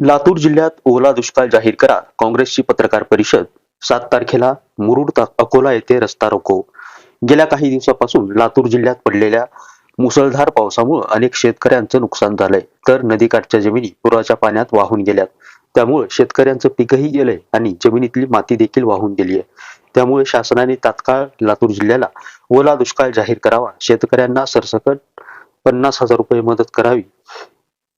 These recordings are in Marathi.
लातूर जिल्ह्यात ओला दुष्काळ जाहीर करा. काँग्रेसची पत्रकार परिषद सात तारखेला मुरुड अकोला येथे रस्ता रोको. गेल्या काही दिवसापासून लातूर जिल्ह्यात पडलेल्या मुसळधार पावसामुळे अनेक शेतकऱ्यांचं नुकसान झालंय. तर नदीकाठच्या जमिनी पुराच्या पाण्यात वाहून गेल्यात. त्यामुळे शेतकऱ्यांचं पीकही गेलंय आणि जमिनीतली माती देखील वाहून गेली आहे त्यामुळे शासनाने तात्काळ लातूर जिल्ह्याला ओला दुष्काळ जाहीर करावा. शेतकऱ्यांना सरसकट पन्नास हजार रुपये मदत करावी.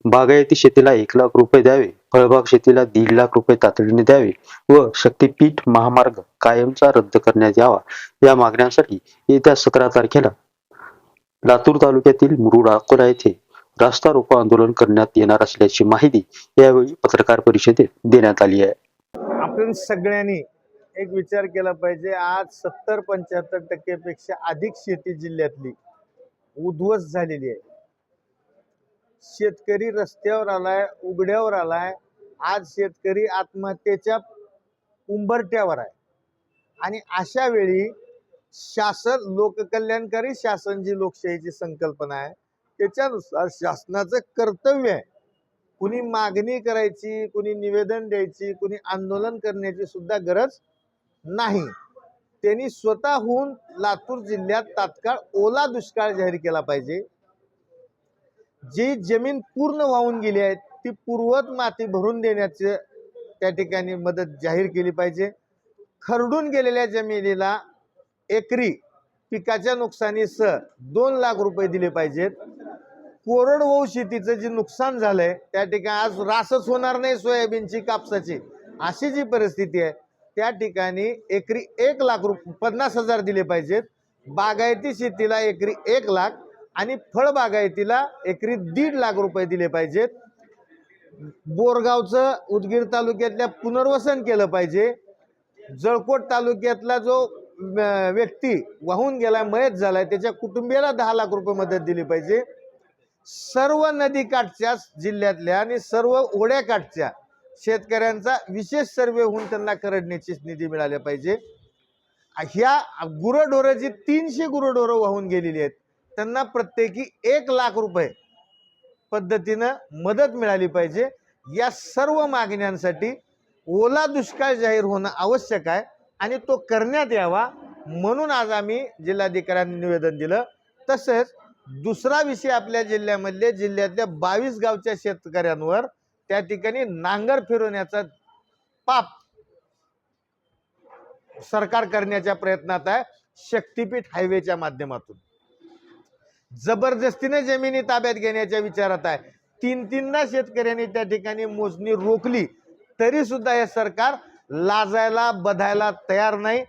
बागायती शेतीला एक लाख रुपये द्यावे फळबाग शेतीला दीड लाख रुपये तातडीने द्यावे व शक्तीपीठ महामार्ग कायमचा रद्द करण्यात यावा या मागण्यांसाठी येत्या सतरा तारखेला लातूर तालुक्यातील मुरुड अकोला येथे रास्ता रोको आंदोलन करण्यात येणार असल्याची माहिती यावेळी पत्रकार परिषदेत देण्यात आली आहे. आपण सगळ्यांनी एक विचार केला पाहिजे आज सत्तर पंच्याहत्तर टक्केपेक्षा अधिक शेती जिल्ह्यातली उद्ध्वस्त झालेली आहे. शेतकरी रस्त्यावर आलाय उघड्यावर आलाय. आज शेतकरी आत्महत्येच्या उंबरट्यावर आहे. आणि अशा वेळी शासन लोककल्याणकारी शासन जी लोकशाहीची संकल्पना आहे त्याच्यानुसार शासनाचं कर्तव्य आहे. कुणी मागणी करायची कुणी निवेदन द्यायची कुणी आंदोलन करण्याची सुद्धा गरज नाही. त्यांनी स्वतःहून लातूर जिल्ह्यात तात्काळ ओला दुष्काळ जाहीर केला पाहिजे. जी जमीन पूर्ण वाहून गेली आहे ती पूर्वत माती भरून देण्याचे त्या ठिकाणी मदत जाहीर केली पाहिजे. खरडून गेलेल्या जमिनीला एकरी पिकाच्या नुकसानीसह दोन लाख रुपये दिले पाहिजेत. कोरडवाहू शेतीचं जे नुकसान झालंय त्या ठिकाणी आज रासच होणार नाही सोयाबीनची कापसाची. अशी जी परिस्थिती आहे त्या ठिकाणी एकरी एक लाख रुपये पन्नास हजार दिले पाहिजेत. बागायती शेतीला एकरी एक लाख आणि फळबागायतीला एकरी दीड लाख रुपये दिले पाहिजेत. बोरगावचं उदगीर तालुक्यातल्या पुनर्वसन केलं पाहिजे. जळकोट तालुक्यातला जो व्यक्ती वाहून गेला मयत झालाय त्याच्या कुटुंबियाला दहा लाख रुपये मदत दिली पाहिजे. सर्व नदीकाठच्या जिल्ह्यातल्या आणि सर्व ओढ्याकाठच्या शेतकऱ्यांचा विशेष सर्वे होऊन त्यांना करडण्याची निधी मिळाल्या पाहिजे. ह्या गुरंढोरं जी तीनशे गुरंढोरं वाहून गेलेली आहेत त्यांना प्रत्येकी एक लाख रुपये पद्धतीनं मदत मिळाली पाहिजे. या सर्व मागण्यांसाठी ओला दुष्काळ जाहीर होणं आवश्यक आहे आणि तो करण्यात यावा म्हणून आज आम्ही जिल्हाधिकाऱ्यांनी निवेदन दिलं. तसेच दुसरा विषय आपल्या जिल्ह्यामधले जिल्ह्यातल्या बावीस गावच्या शेतकऱ्यांवर त्या ठिकाणी नांगर फिरवण्याचा पाप सरकार करण्याच्या प्रयत्नात आहे. शक्तीपीठ हायवेच्या माध्यमातून. जबरदस्तीने जमिनी ताब्यात घेण्याच्या विचारात आहे. तीन तीनदा शेतकऱ्यांनी त्या ठिकाणी मोजणी रोखली. तरी सुद्धा हे सरकार लाजायला बधायला तयार नाही.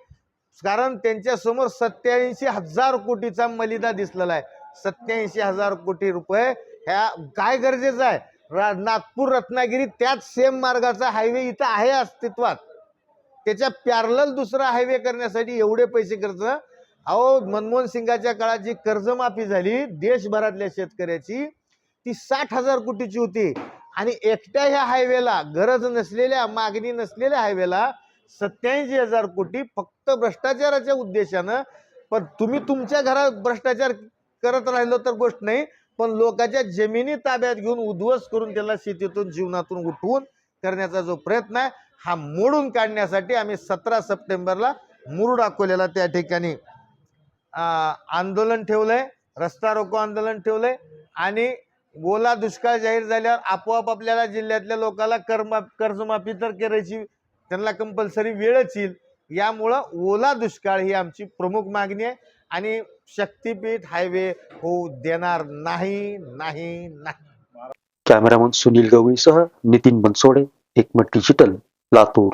कारण त्यांच्यासमोर सत्याऐंशी हजार कोटीचा मलिदा दिसलेला आहे. सत्याऐंशी हजार कोटी रुपये ह्या काय गरजेचं आहे? रा- नागपूर रत्नागिरी त्याच सेम मार्गाचा हायवे इथं आहे अस्तित्वात. त्याच्या पॅरल दुसरा हायवे करण्यासाठी एवढे पैसे खर्च अहो मनमोहन सिंगाच्या काळात जी कर्जमाफी झाली देशभरातल्या शेतकऱ्याची ती साठ हजार कोटीची होती. आणि एकट्या ह्या हायवेला गरज नसलेल्या मागणी नसलेल्या हायवेला सत्याऐंशी हजार कोटी फक्त भ्रष्टाचाराच्या उद्देशानं पण तुम्ही तुमच्या घरात भ्रष्टाचार करत राहिलो तर गोष्ट नाही पण लोकांच्या जमिनी ताब्यात घेऊन उद्ध्वस्त करून त्याला शेतीतून जीवनातून उठवून करण्याचा जो प्रयत्न आहे हा मोडून काढण्यासाठी आम्ही सतरा सप्टेंबरला मुरुड अकोल्याला त्या ठिकाणी. आंदोलन ठेवलंय रस्ता रोको आंदोलन ठेवलंय आणि ओला दुष्काळ जाहीर झाल्यावर आपोआप आपल्याला जिल्ह्यातल्या लोकांना कर्म कर्जमाफी तर करायची त्यांना कंपल्सरी वेळच येईल. यामुळं ओला दुष्काळ ही आमची प्रमुख मागणी आहे आणि शक्तीपीठ हायवे होऊ देणार नाही नाही नाही. Cameraman Sunil गवळीसह Nitin Bansode Ekmat digital Latur.